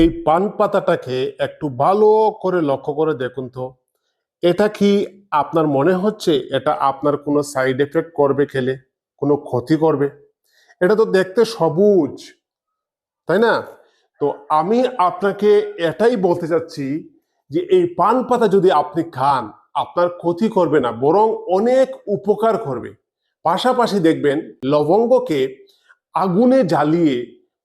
এই পান পাতাটাকে একটু ভালো করে লক্ষ্য করে দেখুন তো। এটা কি আপনার মনে হচ্ছে এটা আপনার কোনো সাইড এফেক্ট করবে খেলে? কোনো ক্ষতি করবে? এটা তো দেখতে সবুজ, তাই না? তো আমি আপনাকে এটাই বলতে চাচ্ছি যে এই পান পাতা যদি আপনি খান, আপনার ক্ষতি করবে না, বরং অনেক উপকার করবে। পাশাপাশি দেখবেন, লবঙ্গকে আগুনে জ্বালিয়ে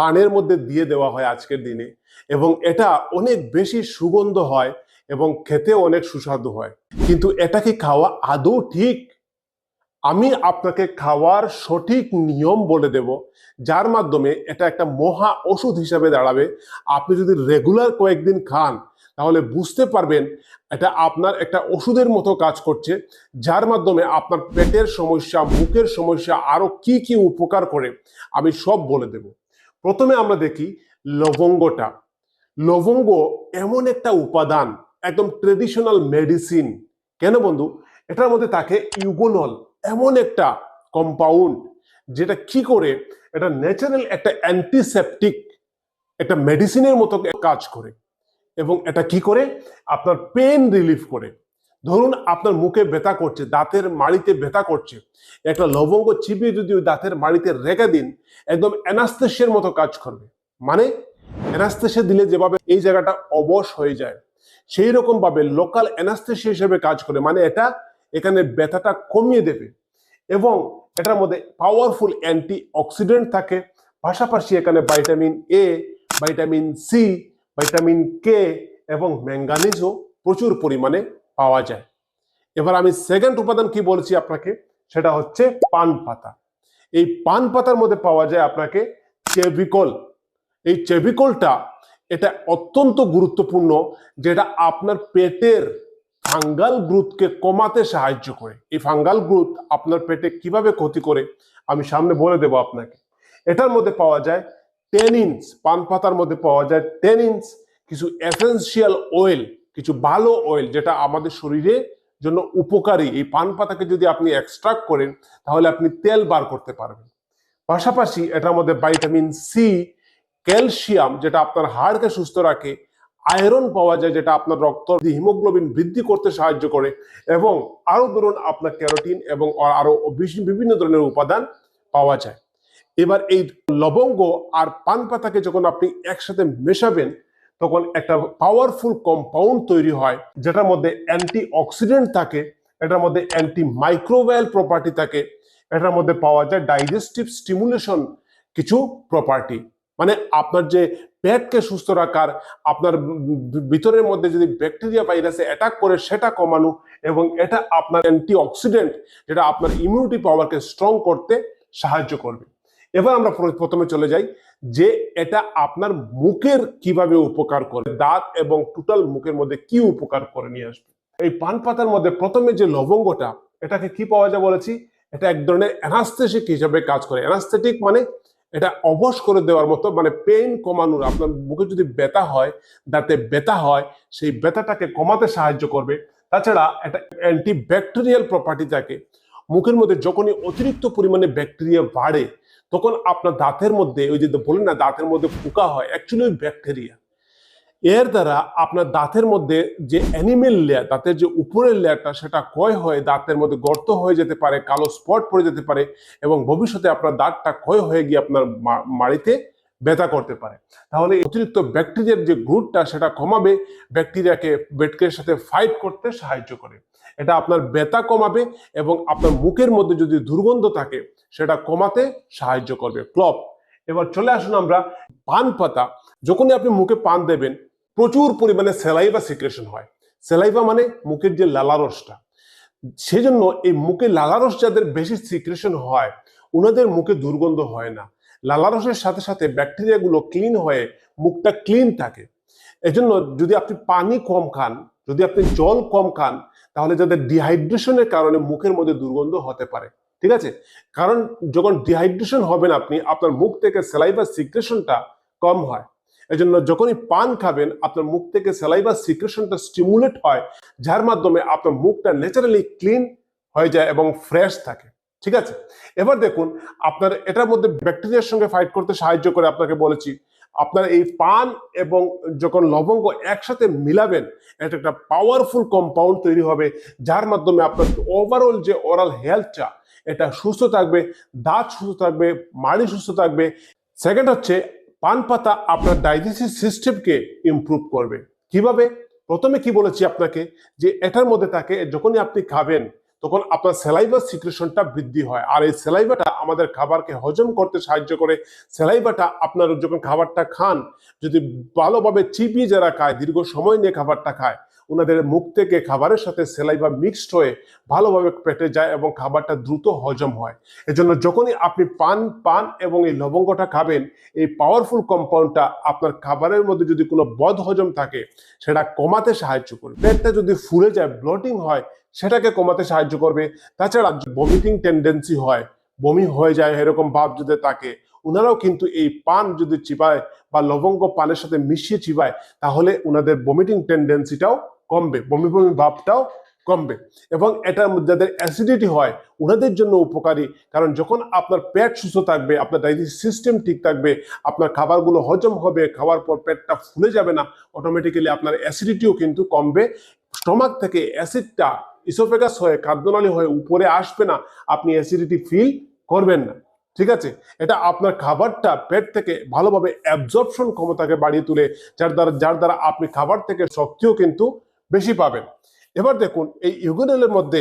পানের মধ্যে দিয়ে দেওয়া হয় আজকের দিনে এবং এটা অনেক বেশি সুগন্ধ হয় এবং খেতে অনেক সুস্বাদু হয়। কিন্তু এটা কি খাওয়া আদৌ ঠিক? আমি আপনাকে খাওয়ার সঠিক নিয়ম বলে দেব, যার মাধ্যমে এটা একটা মহা ওষুধ হিসাবে দাঁড়াবে। আপনি যদি রেগুলার কয়েকদিন খান, তাহলে বুঝতে পারবেন এটা আপনার একটা ওষুধের মতো কাজ করছে, যার মাধ্যমে আপনার পেটের সমস্যা, মুখের সমস্যা আরও কি কি উপকার করে, আমি সব বলে দেব। প্রথমে আমরা দেখি লবঙ্গটা। লবঙ্গ এমন একটা উপাদান, একদম ট্রেডিশনাল মেডিসিন কেন বন্ধু? এটার মধ্যে থাকে ইউগোনল, এমন একটা কম্পাউন্ড যেটা কি করে, এটা ন্যাচারাল একটা অ্যান্টিসেপটিক একটা মেডিসিনের মতো কাজ করে। এবং এটা কি করে? আপনার পেন রিলিফ করে। ধরুন আপনার মুখে ব্যথা করছে, দাঁতের মাড়িতে ব্যথা করছে। একটা লবঙ্গ চিবিয়ে যদি ওই দাঁতের মাড়িতে রেখে দিন, একদম অ্যানাস্তেশিয়ার মতো কাজ করবে। মানে অ্যানাস্তেশিয়া দিলে যেভাবে এই জায়গাটা অবশ হয়ে যায় সেই রকম ভাবে লোকাল অ্যানাস্থেসিয়া হিসেবে কাজ করে। মানে এটা এখানে ব্যথাটা কমিয়ে দেবে এবং এটার মধ্যে পাওয়ারফুল অ্যান্টি অক্সিডেন্ট থাকে। পাশাপাশি এখানে vitamin A vitamin C vitamin K এবং ম্যাঙ্গানিজও প্রচুর পরিমাণে পাওয়া যায়। এবার আমি সেকেন্ড উপাদান কি বলছি আপনাকে? সেটা হচ্ছে পান পাতা। এই পান পাতার মধ্যে পাওয়া যায় আপনাকে চেভিকল এই চেভিকলটা এটা অত্যন্ত গুরুত্বপূর্ণ, যেটা আপনার পেটের ফাঙ্গাল গ্রুথকে কমাতে সাহায্য করে। এই ফাঙ্গাল গ্রুথ আপনার পেটে কীভাবে ক্ষতি করে, আমি সামনে বলে দেব আপনাকে। এটার মধ্যে পাওয়া যায় টেনিনস পান পাতার মধ্যে পাওয়া যায় টেনিনস কিছু এসেন্সিয়াল অয়েল কিছু ভালো অয়েল যেটা আমাদের শরীরের জন্য উপকারী, এই পান পাতাকে যদি আপনি এক্সট্রাক্ট করেন, তাহলে আপনি তেল বার করতে পারবেন। পাশাপাশি এটার মধ্যে ভাইটামিন সি ক্যালসিয়াম যেটা আপনার হাড়কে সুস্থ রাখে আয়রন পাওয়া যায়, যেটা আপনার রক্ত হিমোগ্লোবিন বৃদ্ধি করতে সাহায্য করে, এবং আরও ধরুন আপনার ক্যারোটিন এবং আরও বেশি- বিভিন্ন ধরনের উপাদান পাওয়া যায়। এবার এই লবঙ্গ আর পান পাতাকে যখন আপনি একসাথে মেশাবেন তখন একটা পাওয়ারফুল কম্পাউন্ড তৈরি হয়, যেটার মধ্যে অ্যান্টি অক্সিডেন্ট থাকে, এটার মধ্যে অ্যান্টি মাইক্রোওয়েল প্রপার্টি থাকে, এটার মধ্যে পাওয়া যায় ডাইজেস্টিভ স্টিমুলেশন কিছু প্রপার্টি মানে আপনার যে পেটকে সুস্থ রাখার, আপনার ভিতরের মধ্যে যদি ব্যাকটেরিয়া ভাইরাসে অ্যাটাক করে, সেটা কমানো এবং এটা আপনার অ্যান্টি অক্সিডেন্ট যেটা আপনার ইমিউনিটি পাওয়ারকে স্ট্রং করতে সাহায্য করবে। এবার আমরা প্রথমে চলে যাই যে এটা আপনার মুখের কীভাবে উপকার করে, দাঁত এবং টোটাল মুখের মধ্যে কি উপকার করে নিয়ে আসবে। এই পান পাতার মধ্যে প্রথমে যে লবঙ্গটা, এটাকে কি পাওয়া যায় বলেছি? এটা এক ধরনের অ্যানাস্থেটিক হিসাবে কাজ করে। অ্যানাস্থেটিক মানে এটা অবশ করে দেওয়ার মতো মানে পেইন কমানোর, আপনার মুখে যদি ব্যথা হয়, দাঁতে ব্যথা হয়, সেই ব্যথাটাকে কমাতে সাহায্য করবে। তাছাড়া এটা অ্যান্টি ব্যাকটেরিয়াল প্রপার্টি থাকে। মুখের মধ্যে যখনই অতিরিক্ত পরিমাণে ব্যাকটেরিয়া বাড়ে তখন আপনার দাঁতের মধ্যে, ওই যে বলেন না, দাঁতের মধ্যে পোকা হয় অ্যাকচুয়ালি ওই ব্যাকটেরিয়া এর দ্বারা আপনার দাঁতের মধ্যে যে অ্যানিমেল লেয়ার দাঁতের যে উপরের লেয়ারটা সেটা ক্ষয় হয়ে দাঁতের মধ্যে গর্ত হয়ে যেতে পারে, কালো স্পট পড়ে যেতে পারে, এবং ভবিষ্যতে আপনার দাঁতটা ক্ষয় হয়ে গিয়ে আপনার মাড়িতে ব্যথা করতে পারে। তাহলে অতিরিক্ত ব্যাকটেরিয়ার যে গ্রুটটা সেটা কমাবে, ব্যাকটেরিয়াকে ব্যাকটেরিয়ার সাথে ফাইট করতে সাহায্য করে। এটা আপনার ব্যথা কমাবে এবং আপনার মুখের মধ্যে যদি দুর্গন্ধ থাকে, সেটা কমাতে সাহায্য করবে। ক্লপ। এবার চলে আসুন আমরা পান পাতা। যখনই আপনি মুখে পান দেবেন, প্রচুর পরিমাণে সেলাইভা সিক্রেশন হয়। সেলাইভা মানে মুখের যে লালারসটা সেজন্য এই মুখে লালারস যাদের বেশি সিক্রেশন হয়, ওনাদের মুখে দুর্গন্ধ হয় না। লালারসের সাথে সাথে ব্যাকটেরিয়াগুলো ক্লিন হয়ে মুখটা ক্লিন থাকে। এজন্য যদি আপনি পানি কম খান, যদি আপনি জল কম খান, তাহলে যাদের ডিহাইড্রেশনের কারণে মুখের মধ্যে দুর্গন্ধ হতে পারে। ঠিক আছে? কারণ যখন ডিহাইড্রেশন হবেন আপনি, আপনার মুখ থেকে সেলাইভা সিক্রেশনটা কম হয়। এজন্য যখনই পান খাবেন, আপনার মুখ থেকে সেলাইভা সিক্রেশনটা স্টিমুলেট হয়, যার মাধ্যমে আপনার মুখটা ন্যাচারালি ক্লিন হয়ে যায় এবং ফ্রেশ থাকে। ঠিক আছে? এবার দেখুন, আপনার এটার মধ্যে ব্যাকটেরিয়ার সঙ্গে ফাইট করতে সাহায্য করে আপনাকে বলেছি, আপনার এই পান এবং যখন লবঙ্গ একসাথে মিলাবেন, এটা একটা পাওয়ারফুল কম্পাউন্ড তৈরি হবে, যার মাধ্যমে আপনার ওভারঅল যে ওরাল হেলথটা এটা সুস্থ থাকবে, দাঁত সুস্থ থাকবে, মাড়ি সুস্থ থাকবে। সেকেন্ড হচ্ছে, পান পাতা আপনার ডাইজেস্টিভ সিস্টেমকে ইমপ্রুভ করবে। কীভাবে? প্রথমে কি বলেছি আপনাকে, যে এটার মধ্যে থাকে, যখনই আপনি খাবেন তখন আপনার স্যালাইভার সিক্রেশনটা বৃদ্ধি হয়। আর এই স্যালাইভাটা আমাদের খাবারকে হজম করতে সাহায্য করে। স্যালাইভাটা আপনার যখন খাবারটা খান, যদি ভালোভাবে চিপিয়ে যারা খায়, দীর্ঘ সময় নিয়ে খাবারটা খায় ওনাদের মুখ থেকে খাবারের সাথে সেলাইভা মিক্সড হয়ে ভালোভাবে পেটে যায় এবং খাবারটা দ্রুত হজম হয়। এজন্য যখনই আপনি পান পান এবং এই লবঙ্গটা খাবেন, এই পাওয়ারফুল কম্পাউন্ডটা আপনার খাবারের মধ্যে যদি কোনো বদ হজম থাকে, সেটা কমাতে সাহায্য করবে। পেটটা যদি ফুলে যায় ব্লটিং হয়, সেটাকে কমাতে সাহায্য করবে। তাছাড়া বমিটিং টেন্ডেন্সি হয়, বমি হয়ে যায়, এরকম ভাব যদি থাকে, ওনারাও কিন্তু এই পান যদি চিবায় বা লবঙ্গ পানের সাথে মিশিয়ে চিবায়, তাহলে ওনাদের বমিটিং টেন্ডেন্সিটাও কমবে বমি বমি ভাবটাও কমবে। এবং এটার মধ্যে যাদের অ্যাসিডিটি হয়, ওনাদের জন্য উপকারী। কারণ যখন আপনার পেট সুস্থ থাকবে, আপনার ডাইজেস্টিভ সিস্টেম ঠিক থাকবে, আপনার খাবারগুলো হজম হবে, খাওয়ার পর পেটটা ফুলে যাবে না অটোমেটিক্যালি আপনার অ্যাসিডিটিও কিন্তু কমবে। স্টমাক থেকে অ্যাসিডটা ইসোফেগাস হয়ে খাদ্যনালী হয়ে উপরে আসবে না, আপনি অ্যাসিডিটি ফিল করবেন না। ঠিক আছে? এটা আপনার খাবারটা পেট থেকে ভালোভাবে অ্যাবজর্পশন ক্ষমতাকে বাড়িয়ে তুলে, যার দ্বারা যার দ্বারা আপনি খাবার থেকে শক্তিও কিন্তু বেশি পাবেন। এবার দেখুন, এই ইউগোনেলের মধ্যে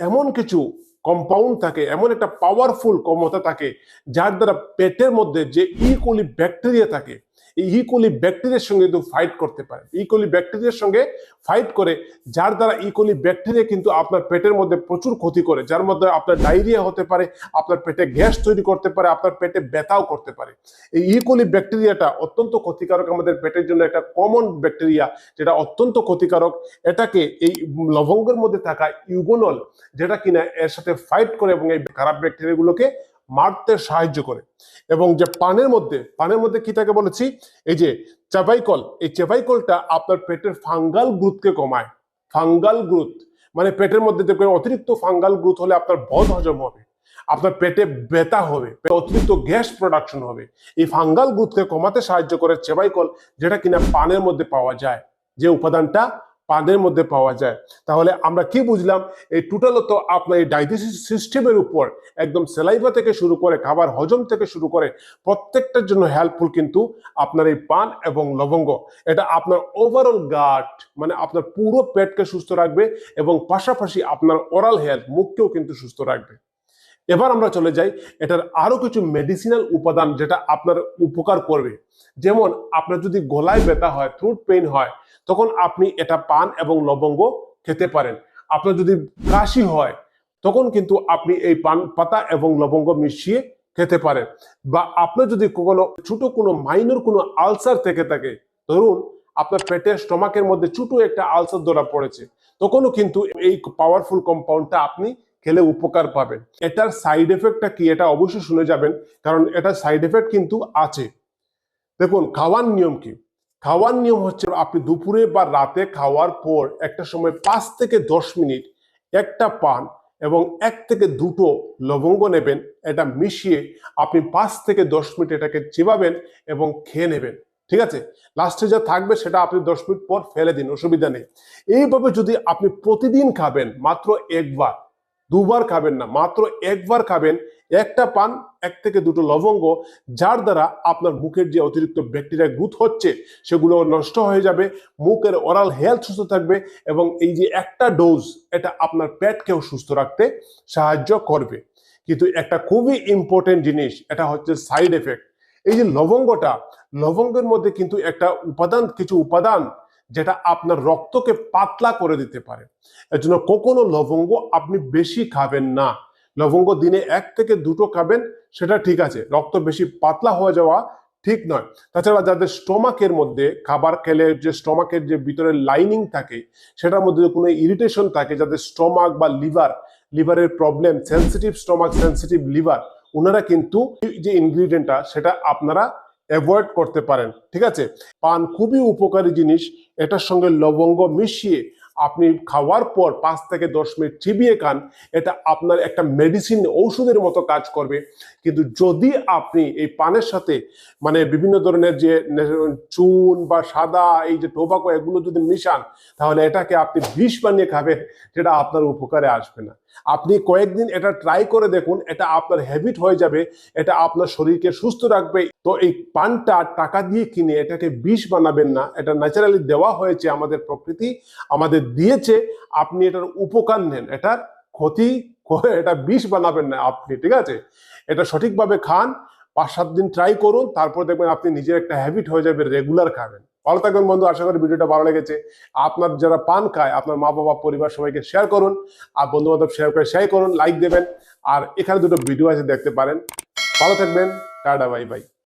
এমন কিছু কম্পাউন্ড থাকে, এমন একটা পাওয়ারফুল ক্ষমতা থাকে, যার দ্বারা পেটের মধ্যে যে ইকোলি ব্যাকটেরিয়া থাকে এই ইকোলি ব্যাকটেরিয়ার সঙ্গে কিন্তু ফাইট করতে পারে। ইকোলি ব্যাকটেরিয়ার সঙ্গে ফাইট করে, যার দ্বারা ইকোলি ব্যাকটেরিয়া কিন্তু আপনার পেটের মধ্যে প্রচুর ক্ষতি করে, যার মধ্যে আপনার ডায়রিয়া হতে পারে, আপনার পেটে গ্যাস তৈরি করতে পারে, আপনার পেটে ব্যথাও করতে পারে। এই ইকোলি ব্যাকটেরিয়াটা অত্যন্ত ক্ষতিকারক আমাদের পেটের জন্য একটা কমন ব্যাকটেরিয়া যেটা অত্যন্ত ক্ষতিকারক। এটাকে এই লবঙ্গের মধ্যে থাকা ইউগোনল, যেটা কিনা এর সাথে ফাইট করে এবং এই খারাপ ব্যাকটেরিয়াগুলোকে মারতে সাহায্য করে। এবং যে পানের মধ্যে পানের মধ্যে কি থাকে বলেছি? এই যে চেবাইকল এই চেবাইকলটা আপনার পেটের ফাঙ্গাল গ্রোথকে কমায়। ফাঙ্গাল গ্রোথ মানে পেটের মধ্যে দেখবেন অতিরিক্ত ফাঙ্গাল গ্রোথ হলে আপনার বদ হজম হবে, আপনার পেটে ব্যথা হবে অতিরিক্ত গ্যাস প্রোডাকশন হবে। এই ফাঙ্গাল গ্রুথকে কমাতে সাহায্য করে চেবাইকল যেটা কিনা পানের মধ্যে পাওয়া যায়। যে উপাদানটা পানের মধ্যে পাওয়া যায়। তাহলে আমরা কি বুঝলাম? এই টোটালত আপনার এই ডাইজেস্টিভ সিস্টেমের উপর একদম সেলাইভা থেকে শুরু করে, খাবার হজম থেকে শুরু করে প্রত্যেকটার জন্য হেল্পফুল কিন্তু আপনার এই পান এবং লবঙ্গ। এটা আপনার ওভারঅল গাট মানে আপনার পুরো পেটকে সুস্থ রাখবে এবং পাশাপাশি আপনার ওরাল হেলথ মুখকেও কিন্তু সুস্থ রাখবে। এবার আমরা চলে যাই, এটার আরও কিছু মেডিসিনাল উপাদান যেটা আপনার উপকার করবে। যেমন আপনার যদি গলায় ব্যথা হয় থ্রুট পেইন হয়, তখন আপনি এটা পান এবং লবঙ্গ খেতে পারেন। আপনার যদি কাশি হয়, তখন কিন্তু আপনি এই পান, পাতা এবং লবঙ্গ মিশিয়ে খেতে পারেন। বা আপনার যদি কোনো ছোট কোনো মাইনর কোনো আলসার থেকে থাকে, ধরুন আপনার পেটের স্টমাকের মধ্যে ছোট একটা আলসার ধরা পড়েছে, তখনও কিন্তু এই পাওয়ারফুল কম্পাউন্ডটা আপনি খেলে উপকার পাবেন। এটার সাইড এফেক্টটা কি এটা অবশ্যই শুনে যাবেন, কারণ এটার সাইড এফেক্ট কিন্তু আছে। দেখুন, খাওয়ার নিয়ম কি? খাওয়ার নিয়ম হচ্ছে আপনি দুপুরে বা রাতে খাওয়ার পর একটা সময় পাঁচ থেকে দশ মিনিট একটা পান এবং এক থেকে দুটো লবঙ্গ নেবেন, এটা মিশিয়ে আপনি পাঁচ থেকে দশ মিনিট এটাকে চিবাবেন এবং খেয়ে নেবেন। ঠিক আছে? লাস্টে যা থাকবে সেটা আপনি দশ মিনিট পর ফেলে দিন, অসুবিধা নেই। এইভাবে যদি আপনি প্রতিদিন খাবেন, মাত্র একবার দুবার খাবেন না, মাত্র একবার খাবেন, একটা পান, এক থেকে দুটো লবঙ্গ, যার দ্বারা আপনার মুখের যে অতিরিক্ত ব্যাকটেরিয়া গ্রোথ হচ্ছে, সেগুলো নষ্ট হয়ে যাবে, মুখের ওরাল হেলথ সুস্থ থাকবে এবং এই যে একটা ডোজ এটা আপনার পেটকেও সুস্থ রাখতে সাহায্য করবে। কিন্তু একটা খুবই ইম্পর্টেন্ট জিনিস, এটা হচ্ছে সাইড এফেক্ট এই যে লবঙ্গটা, লবঙ্গের মধ্যে কিন্তু একটা উপাদান, কিছু উপাদান যেটা আপনার রক্তকে পাতলা করে দিতে পারে। এর জন্য কখনো লবঙ্গ আপনি বেশি খাবেন না। লবঙ্গ দিনে এক থেকে দুটো খাবেন, সেটা ঠিক আছে। রক্ত বেশি পাতলা হয়ে যাওয়া ঠিক নয়। তাছাড়া যাদের স্টমাকের মধ্যে খাবার খেলে যে স্টমাকের যে ভিতরে লাইনিং থাকে, সেটার মধ্যে কোনো ইরিটেশন থাকে, যাদের স্টমাক বা লিভার, লিভারের problem sensitive stomach sensitive liver ওনারা কিন্তু যে ইনগ্রিডিয়েন্টটা সেটা আপনারা অ্যাভয়েড করতে পারেন, ঠিক আছে? পান খুবই উপকারী জিনিস, এটার সঙ্গে লবঙ্গ মিশিয়ে আপনি খাওয়ার পর পাঁচ থেকে দশ মিনিট চিবিয়ে খান, এটা আপনার একটা মেডিসিন ঔষধের মতো কাজ করবে। কিন্তু যদি আপনি এই পানের সাথে মানে বিভিন্ন ধরনের যে চুন বা সাদা এই যে টোবাকো এগুলো যদি মিশান, তাহলে এটাকে আপনি বিষ বানিয়ে খাবেন সেটা আপনার উপকারে আসবে না। আপনি কয়েকদিন এটা ট্রাই করে দেখুন, এটা আপনার হ্যাবিট হয়ে যাবে, এটা আপনার শরীরকে সুস্থ রাখবে। তো এই পানটা টাকা দিয়ে কিনে এটাকে বিষ বানাবেন না, এটা ন্যাচারালি দেওয়া হয়েছে আমাদের প্রকৃতি, আমাদের দিয়েছে, আপনি এটার উপকার নেন। এটার ক্ষতি এটা বিষ বানাবেন না আপনি, ঠিক আছে? এটা সঠিকভাবে খান, পাঁচ সাত দিন ট্রাই করুন, তারপর দেখবেন আপনি নিজের একটা হ্যাবিট হয়ে যাবে রেগুলার খাবেন। ভালো থাকবেন বন্ধু, আশা করি ভিডিওটা ভালো লেগেছে। আপনার যারা পান খায়, আপনার মা, বাবা, পরিবার সবাইকে শেয়ার করুন। আর বন্ধু বান্ধব শেয়ার করে শেয়ার করুন লাইক দেবেন। আর এখানে দুটো ভিডিও আছে দেখতে পারেন। ভালো থাকবেন, টাটা বাই বাই